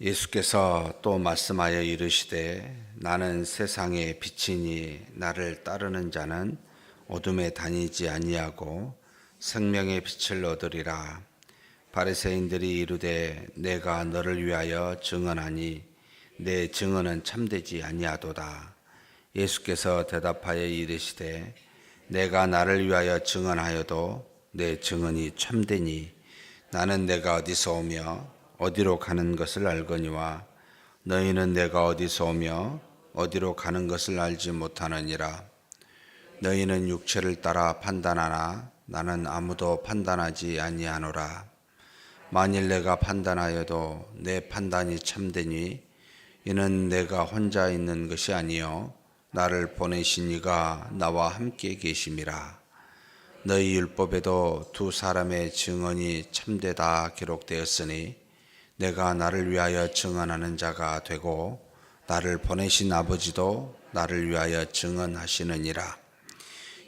예수께서 또 말씀하여 이르시되 나는 세상의 빛이니 나를 따르는 자는 어둠에 다니지 아니하고 생명의 빛을 얻으리라. 바리새인들이 이르되 내가 너를 위하여 증언하니 내 증언은 참되지 아니하도다. 예수께서 대답하여 이르시되 내가 나를 위하여 증언하여도 내 증언이 참되니 나는 내가 어디서 오며 어디로 가는 것을 알거니와 너희는 내가 어디서 오며 어디로 가는 것을 알지 못하느니라. 너희는 육체를 따라 판단하나 나는 아무도 판단하지 아니하노라. 만일 내가 판단하여도 내 판단이 참되니 이는 내가 혼자 있는 것이 아니요 나를 보내신 이가 나와 함께 계심이라. 너희 율법에도 두 사람의 증언이 참되다 기록되었으니 내가 나를 위하여 증언하는 자가 되고 나를 보내신 아버지도 나를 위하여 증언하시느니라.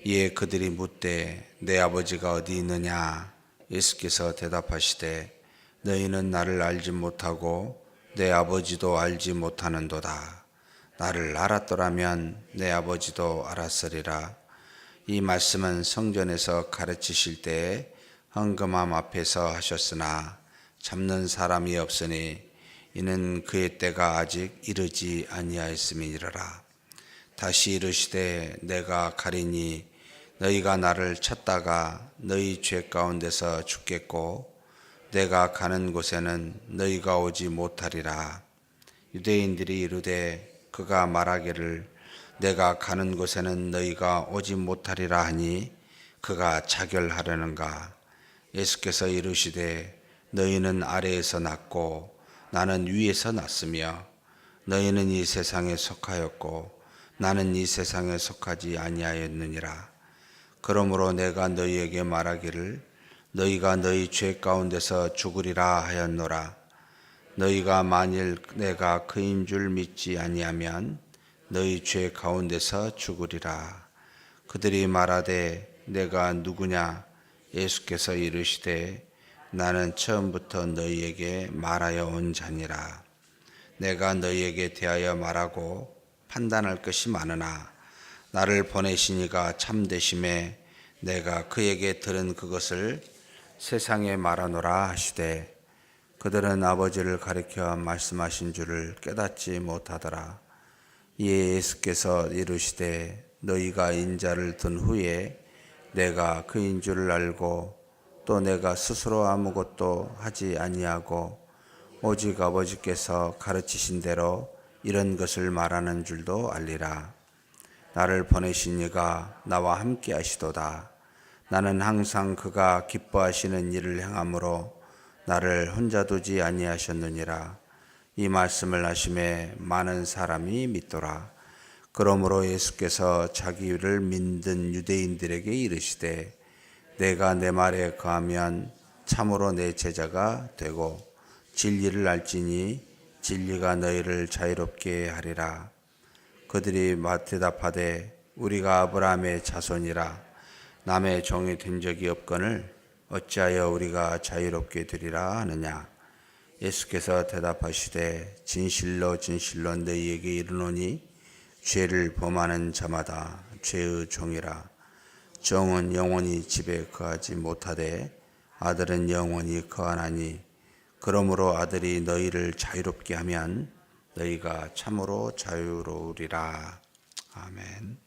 이에 그들이 묻되 내 아버지가 어디 있느냐? 예수께서 대답하시되 너희는 나를 알지 못하고 내 아버지도 알지 못하는도다. 나를 알았더라면 내 아버지도 알았으리라. 이 말씀은 성전에서 가르치실 때에 헌금함 앞에서 하셨으나 잡는 사람이 없으니 이는 그의 때가 아직 이르지 아니하였음이니라. 다시 이르시되 내가 가리니 너희가 나를 찾다가 너희 죄 가운데서 죽겠고 내가 가는 곳에는 너희가 오지 못하리라. 유대인들이 이르되 그가 말하기를 내가 가는 곳에는 너희가 오지 못하리라 하니 그가 자결하려는가 예수께서 이르시되 너희는 아래에서 났고 나는 위에서 났으며 너희는 이 세상에 속하였고 나는 이 세상에 속하지 아니하였느니라. 그러므로 내가 너희에게 말하기를 너희가 너희 죄 가운데서 죽으리라 하였노라. 너희가 만일 내가 그인 줄 믿지 아니하면 너희 죄 가운데서 죽으리라. 그들이 말하되 내가 누구냐? 예수께서 이르시되 나는 처음부터 너희에게 말하여 온 자니라. 내가 너희에게 대하여 말하고 판단할 것이 많으나 나를 보내시니가 참되심에 내가 그에게 들은 그것을 세상에 말하노라 하시되 그들은 아버지를 가리켜 말씀하신 줄을 깨닫지 못하더라. 이에 예수께서 이르시되 너희가 인자를 둔 후에 내가 그인 줄을 알고 또 내가 스스로 아무것도 하지 아니하고 오직 아버지께서 가르치신 대로 이런 것을 말하는 줄도 알리라. 나를 보내신 이가 나와 함께 하시도다. 나는 항상 그가 기뻐하시는 일을 행함으로 나를 혼자 두지 아니하셨느니라. 이 말씀을 하심에 많은 사람이 믿더라. 그러므로 예수께서 자기를 믿는 유대인들에게 이르시되 내가 내 말에 거하면 참으로 내 제자가 되고 진리를 알지니 진리가 너희를 자유롭게 하리라. 그들이 대답하되 우리가 아브라함의 자손이라 남의 종이 된 적이 없거늘 어찌하여 우리가 자유롭게 되리라 하느냐. 예수께서 대답하시되 진실로 진실로 너희에게 이르노니 죄를 범하는 자마다 죄의 종이라. 정은 영원히 집에 거하지 못하되 아들은 영원히 거하나니 그러므로 아들이 너희를 자유롭게 하면 너희가 참으로 자유로우리라. 아멘.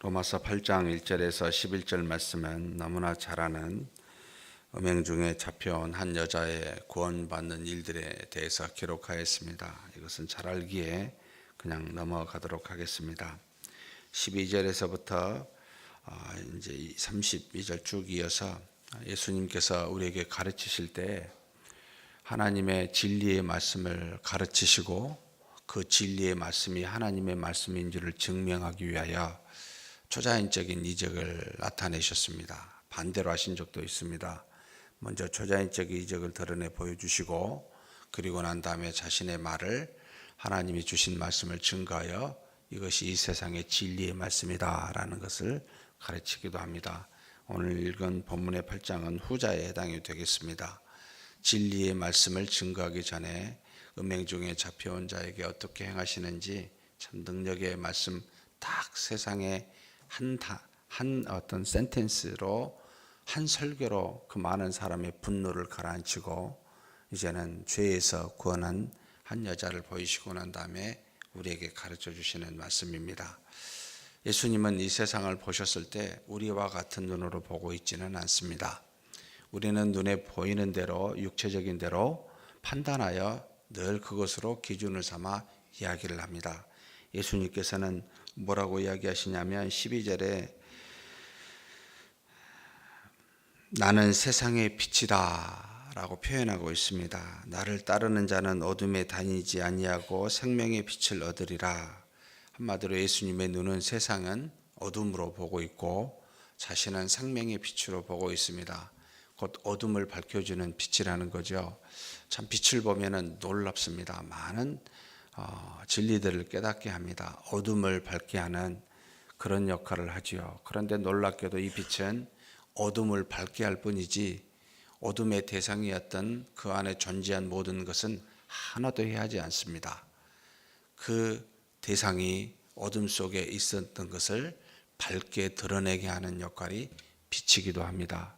로마서 8장 1절에서 11절 말씀은 너무나 잘 아는 음행 중에 잡혀온 한 여자의 구원받는 일들에 대해서 기록하였습니다. 이것은 잘 알기에 그냥 넘어가도록 하겠습니다. 12절에서부터 아, 이제 32절 쭉 이어서 예수님께서 우리에게 가르치실 때 하나님의 진리의 말씀을 가르치시고 그 진리의 말씀이 하나님의 말씀인지를 증명하기 위하여 초자연적인 이적을 나타내셨습니다. 반대로 하신 적도 있습니다. 먼저 초자연적인 이적을 드러내 보여주시고 그리고 난 다음에 자신의 말을 하나님이 주신 말씀을 증거하여 이것이 이 세상의 진리의 말씀이다라는 것을 가르치기도 합니다. 오늘 읽은 본문의 8장은 후자에 해당이 되겠습니다. 진리의 말씀을 증거하기 전에 음행 중에 잡혀온 자에게 어떻게 행하시는지 참 능력의 말씀 딱 세상에 한, 다, 한 어떤 센텐스로 한 설교로 그 많은 사람의 분노를 가라앉히고 이제는 죄에서 구원한 한 여자를 보이시고 난 다음에 우리에게 가르쳐 주시는 말씀입니다. 예수님은 이 세상을 보셨을 때 우리와 같은 눈으로 보고 있지는 않습니다. 우리는 눈에 보이는 대로 육체적인 대로 판단하여 늘 그것으로 기준을 삼아 이야기를 합니다. 예수님께서는 뭐라고 이야기하시냐면 12절에 나는 세상의 빛이다 라고 표현하고 있습니다. 나를 따르는 자는 어둠에 다니지 아니하고 생명의 빛을 얻으리라. 한마디로 예수님의 눈은 세상은 어둠으로 보고 있고 자신은 생명의 빛으로 보고 있습니다. 곧 어둠을 밝혀주는 빛이라는 거죠. 참 빛을 보면은 놀랍습니다. 많은 어, 진리들을 깨닫게 합니다. 어둠을 밝게 하는 그런 역할을 하지요. 그런데 놀랍게도 이 빛은 어둠을 밝게 할 뿐이지 어둠의 대상이었던 그 안에 존재한 모든 것은 하나도 해하지 않습니다. 그 대상이 어둠 속에 있었던 것을 밝게 드러내게 하는 역할이 빛이기도 합니다.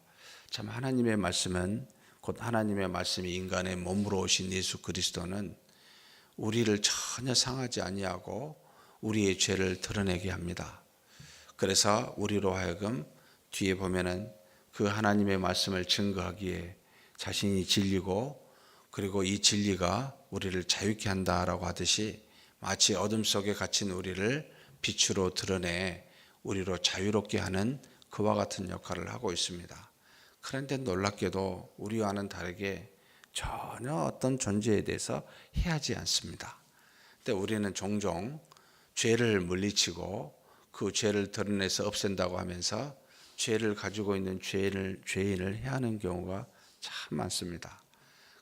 참 하나님의 말씀은 곧 하나님의 말씀이 인간의 몸으로 오신 예수 그리스도는 우리를 전혀 상하지 아니하고 우리의 죄를 드러내게 합니다. 그래서 우리로 하여금 뒤에 보면은 그 하나님의 말씀을 증거하기에 자신이 진리고 그리고 이 진리가 우리를 자유케 한다라고 하듯이 마치 어둠 속에 갇힌 우리를 빛으로 드러내 우리로 자유롭게 하는 그와 같은 역할을 하고 있습니다. 그런데 놀랍게도 우리와는 다르게 전혀 어떤 존재에 대해서 해하지 않습니다. 근데 우리는 종종 죄를 물리치고 그 죄를 드러내서 없앤다고 하면서 죄를 가지고 있는 죄를 죄인을 해하는 경우가 참 많습니다.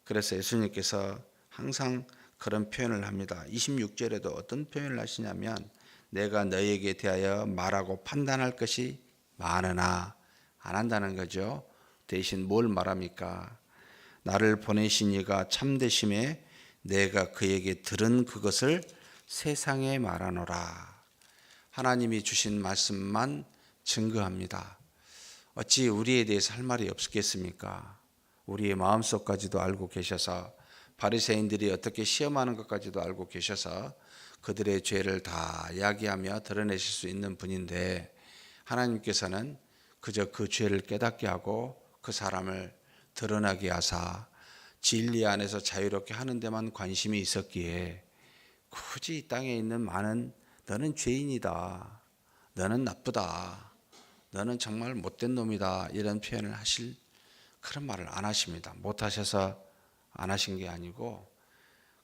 그래서 예수님께서 항상 그런 표현을 합니다. 26절에도 어떤 표현을 하시냐면 내가 너에게 대하여 말하고 판단할 것이 많으나 안 한다는 거죠. 대신 뭘 말합니까? 나를 보내신 이가 참되심에 내가 그에게 들은 그것을 세상에 말하노라. 하나님이 주신 말씀만 증거합니다. 어찌 우리에 대해서 할 말이 없겠습니까? 우리의 마음속까지도 알고 계셔서 바리새인들이 어떻게 시험하는 것까지도 알고 계셔서 그들의 죄를 다 이야기하며 드러내실 수 있는 분인데 하나님께서는 그저 그 죄를 깨닫게 하고 그 사람을 드러나게 하사 진리 안에서 자유롭게 하는 데만 관심이 있었기에 굳이 이 땅에 있는 많은 너는 죄인이다. 너는 나쁘다. 너는 정말 못된 놈이다. 이런 표현을 하실 그런 말을 안 하십니다. 못 하셔서 안 하신 게 아니고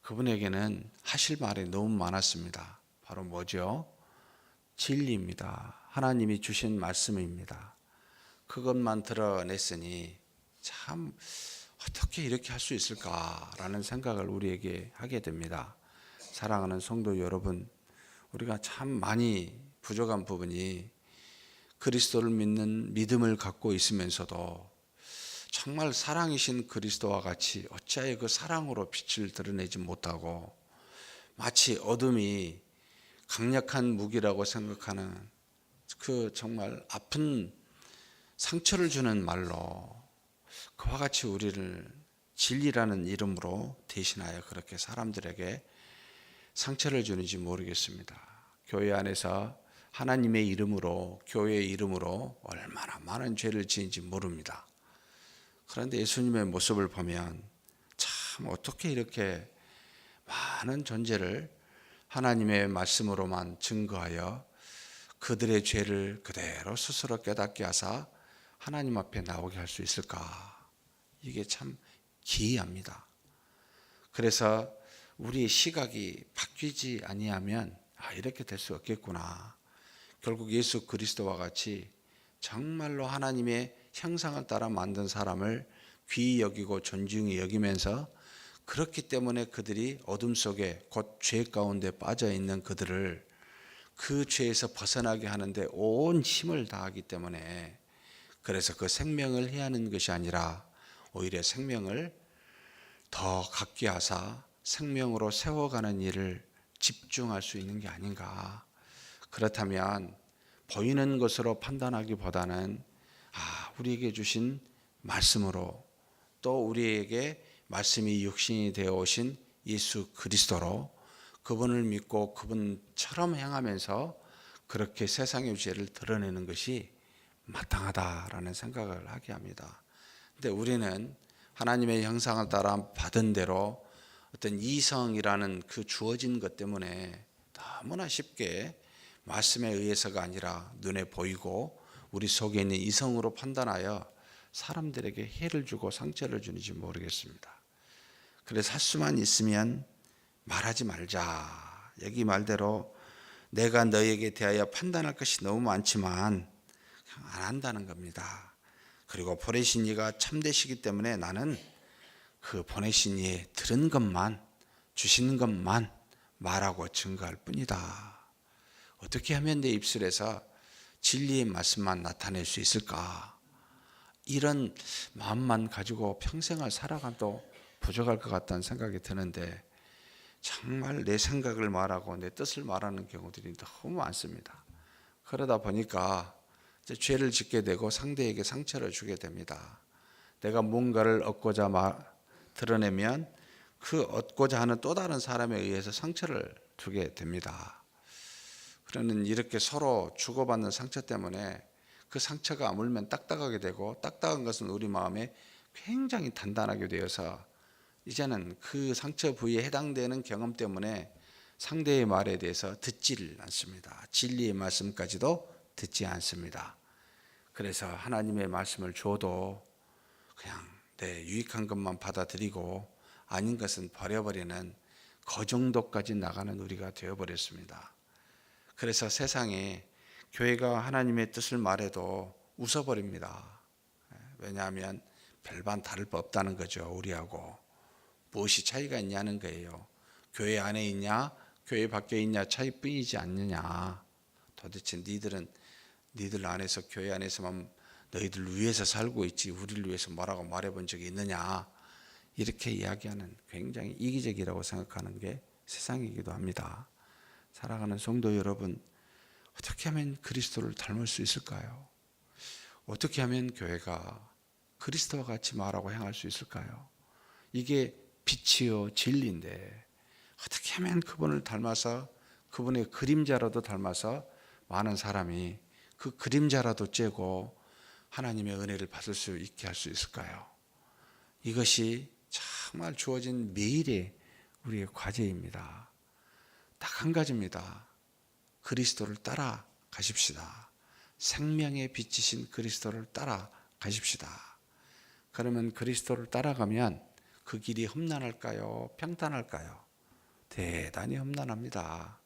그분에게는 하실 말이 너무 많았습니다. 바로 뭐죠? 진리입니다. 하나님이 주신 말씀입니다. 그것만 드러냈으니 참 어떻게 이렇게 할 수 있을까라는 생각을 우리에게 하게 됩니다. 사랑하는 성도 여러분, 우리가 참 많이 부족한 부분이 그리스도를 믿는 믿음을 갖고 있으면서도 정말 사랑이신 그리스도와 같이 어찌하여 그 사랑으로 빛을 드러내지 못하고 마치 어둠이 강력한 무기라고 생각하는 그 정말 아픈 상처를 주는 말로 그와 같이 우리를 진리라는 이름으로 대신하여 그렇게 사람들에게 상처를 주는지 모르겠습니다. 교회 안에서 하나님의 이름으로 교회의 이름으로 얼마나 많은 죄를 지은지 모릅니다. 그런데 예수님의 모습을 보면 참 어떻게 이렇게 많은 존재를 하나님의 말씀으로만 증거하여 그들의 죄를 그대로 스스로 깨닫게 하사 하나님 앞에 나오게 할 수 있을까? 이게 참 기이합니다. 그래서 우리의 시각이 바뀌지 아니하면 아, 이렇게 될 수 없겠구나. 결국 예수 그리스도와 같이 정말로 하나님의 형상을 따라 만든 사람을 귀히 여기고 존중히 여기면서 그렇기 때문에 그들이 어둠 속에 곧 죄 가운데 빠져 있는 그들을 그 죄에서 벗어나게 하는데 온 힘을 다하기 때문에 그래서 그 생명을 해하는 것이 아니라 오히려 생명을 더 갖게 하사 생명으로 세워가는 일을 집중할 수 있는 게 아닌가. 그렇다면 보이는 것으로 판단하기보다는 아, 우리에게 주신 말씀으로 또 우리에게 말씀이 육신이 되어 오신 예수 그리스도로 그분을 믿고 그분처럼 행하면서 그렇게 세상의 죄를 드러내는 것이 마땅하다라는 생각을 하게 합니다. 근데 우리는 하나님의 형상을 따라 받은 대로 어떤 이성이라는 그 주어진 것 때문에 너무나 쉽게 말씀에 의해서가 아니라 눈에 보이고 우리 속에 있는 이성으로 판단하여 사람들에게 해를 주고 상처를 주는지 모르겠습니다. 그래서 할 수만 있으면 말하지 말자. 여기 말대로 내가 너에게 대하여 판단할 것이 너무 많지만 안 한다는 겁니다. 그리고 보내신 이가 참되시기 때문에 나는 그 보내신 이 들은 것만 주시는 것만 말하고 증거할 뿐이다. 어떻게 하면 내 입술에서 진리의 말씀만 나타낼 수 있을까? 이런 마음만 가지고 평생을 살아가도 부족할 것 같다는 생각이 드는데 정말 내 생각을 말하고 내 뜻을 말하는 경우들이 너무 많습니다. 그러다 보니까 죄를 짓게 되고 상대에게 상처를 주게 됩니다. 내가 뭔가를 얻고자 말, 드러내면 그 얻고자 하는 또 다른 사람에 의해서 상처를 주게 됩니다. 그러는 이렇게 서로 주고받는 상처 때문에 그 상처가 아물면 딱딱하게 되고 딱딱한 것은 우리 마음에 굉장히 단단하게 되어서 이제는 그 상처 부위에 해당되는 경험 때문에 상대의 말에 대해서 듣지를 않습니다. 진리의 말씀까지도 듣지 않습니다. 그래서 하나님의 말씀을 줘도 그냥 내 유익한 것만 받아들이고 아닌 것은 버려버리는 그 정도까지 나가는 우리가 되어버렸습니다. 그래서 세상에 교회가 하나님의 뜻을 말해도 웃어버립니다. 왜냐하면 별반 다를 바 없다는 거죠. 우리하고. 무엇이 차이가 있냐는 거예요. 교회 안에 있냐, 교회 밖에 있냐 차이뿐이지 않느냐. 도대체 니들은 니들 안에서 교회 안에서만 너희들 위해서 살고 있지 우리를 위해서 뭐라고 말해본 적이 있느냐 이렇게 이야기하는 굉장히 이기적이라고 생각하는 게 세상이기도 합니다. 살아가는 성도 여러분 어떻게 하면 그리스도를 닮을 수 있을까요? 어떻게 하면 교회가 그리스도와 같이 말하고 행할 수 있을까요? 이게 빛이요 진리인데 어떻게 하면 그분을 닮아서 그분의 그림자라도 닮아서 많은 사람이 그 그림자라도 째고 하나님의 은혜를 받을 수 있게 할 수 있을까요? 이것이 정말 주어진 매일의 우리의 과제입니다. 딱 한 가지입니다. 그리스도를 따라 가십시다. 생명의 빛이신 그리스도를 따라 가십시다. 그러면 그리스도를 따라가면 그 길이 험난할까요? 평탄할까요? 대단히 험난합니다.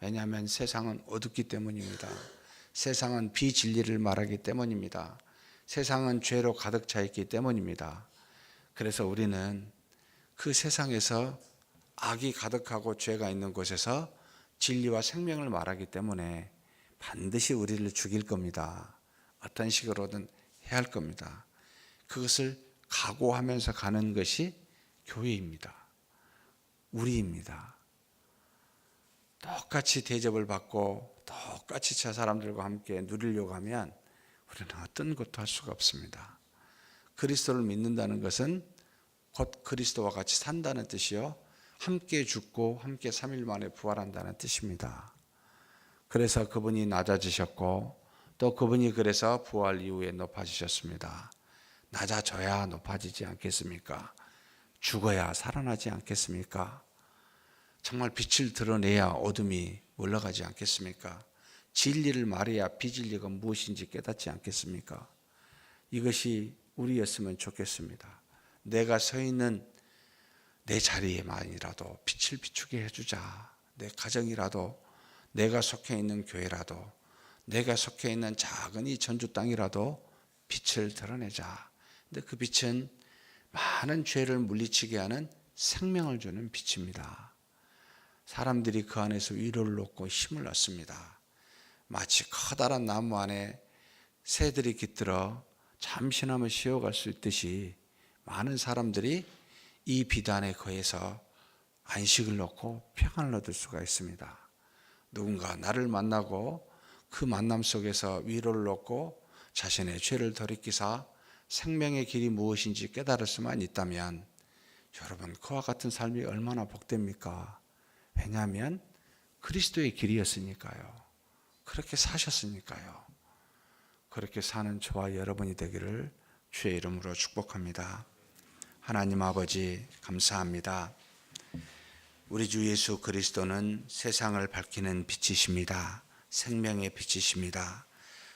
왜냐하면 세상은 어둡기 때문입니다. 세상은 비진리를 말하기 때문입니다. 세상은 죄로 가득 차 있기 때문입니다. 그래서 우리는 그 세상에서 악이 가득하고 죄가 있는 곳에서 진리와 생명을 말하기 때문에 반드시 우리를 죽일 겁니다. 어떤 식으로든 해야 할 겁니다. 그것을 각오하면서 가는 것이 교회입니다. 우리입니다. 똑같이 대접을 받고 똑같이 저 사람들과 함께 누리려고 하면 우리는 어떤 것도 할 수가 없습니다. 그리스도를 믿는다는 것은 곧 그리스도와 같이 산다는 뜻이요. 함께 죽고 함께 3일 만에 부활한다는 뜻입니다. 그래서 그분이 낮아지셨고 또 그분이 그래서 부활 이후에 높아지셨습니다. 낮아져야 높아지지 않겠습니까? 죽어야 살아나지 않겠습니까? 정말 빛을 드러내야 어둠이 올라가지 않겠습니까? 진리를 말해야 비진리가 무엇인지 깨닫지 않겠습니까? 이것이 우리였으면 좋겠습니다. 내가 서 있는 내 자리에만이라도 빛을 비추게 해주자. 내 가정이라도, 내가 속해 있는 교회라도, 내가 속해 있는 작은 이 전주 땅이라도 빛을 드러내자. 근데 그 빛은 많은 죄를 물리치게 하는 생명을 주는 빛입니다. 사람들이 그 안에서 위로를 얻고 힘을 얻습니다. 마치 커다란 나무 안에 새들이 깃들어 잠시나마 쉬어갈 수 있듯이 많은 사람들이 이 비단에 거해서 안식을 놓고 평안을 얻을 수가 있습니다. 누군가 나를 만나고 그 만남 속에서 위로를 얻고 자신의 죄를 돌이키사 생명의 길이 무엇인지 깨달을 수만 있다면 여러분 그와 같은 삶이 얼마나 복됩니까? 왜냐하면 그리스도의 길이었으니까요. 그렇게 사셨으니까요. 그렇게 사는 저와 여러분이 되기를 주의 이름으로 축복합니다. 하나님 아버지 감사합니다. 우리 주 예수 그리스도는 세상을 밝히는 빛이십니다. 생명의 빛이십니다.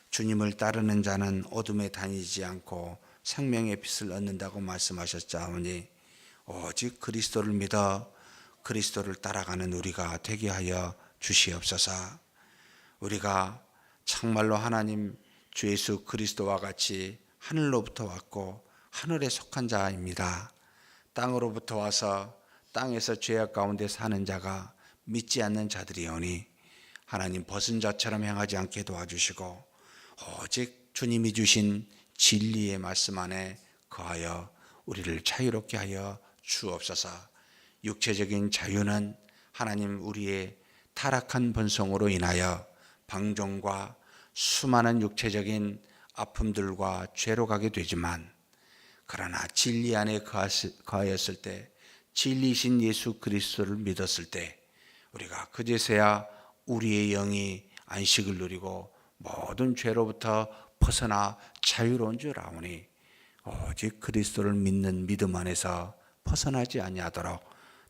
주님을 따르는 자는 어둠에 다니지 않고 생명의 빛을 얻는다고 말씀하셨자오니 오직 그리스도를 믿어 그리스도를 따라가는 우리가 되게 하여 주시옵소서. 우리가 정말로 하나님 주 예수 그리스도와 같이 하늘로부터 왔고 하늘에 속한 자입니다. 땅으로부터 와서 땅에서 죄악 가운데 사는 자가 믿지 않는 자들이오니 하나님 벗은 자처럼 행하지 않게 도와주시고 오직 주님이 주신 진리의 말씀 안에 거하여 우리를 자유롭게 하여 주옵소서. 육체적인 자유는 하나님 우리의 타락한 본성으로 인하여 방종과 수많은 육체적인 아픔들과 죄로 가게 되지만 그러나 진리 안에 거하였을 때 진리신 예수 그리스도를 믿었을 때 우리가 그제서야 우리의 영이 안식을 누리고 모든 죄로부터 벗어나 자유로운 줄 아오니 오직 그리스도를 믿는 믿음 안에서 벗어나지 아니하도록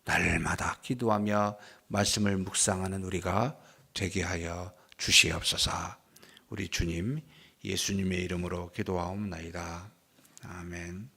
날마다 기도하며 말씀을 묵상하는 우리가 되게 하여 주시옵소서. 우리 주님 예수님의 이름으로 기도하옵나이다. 아멘.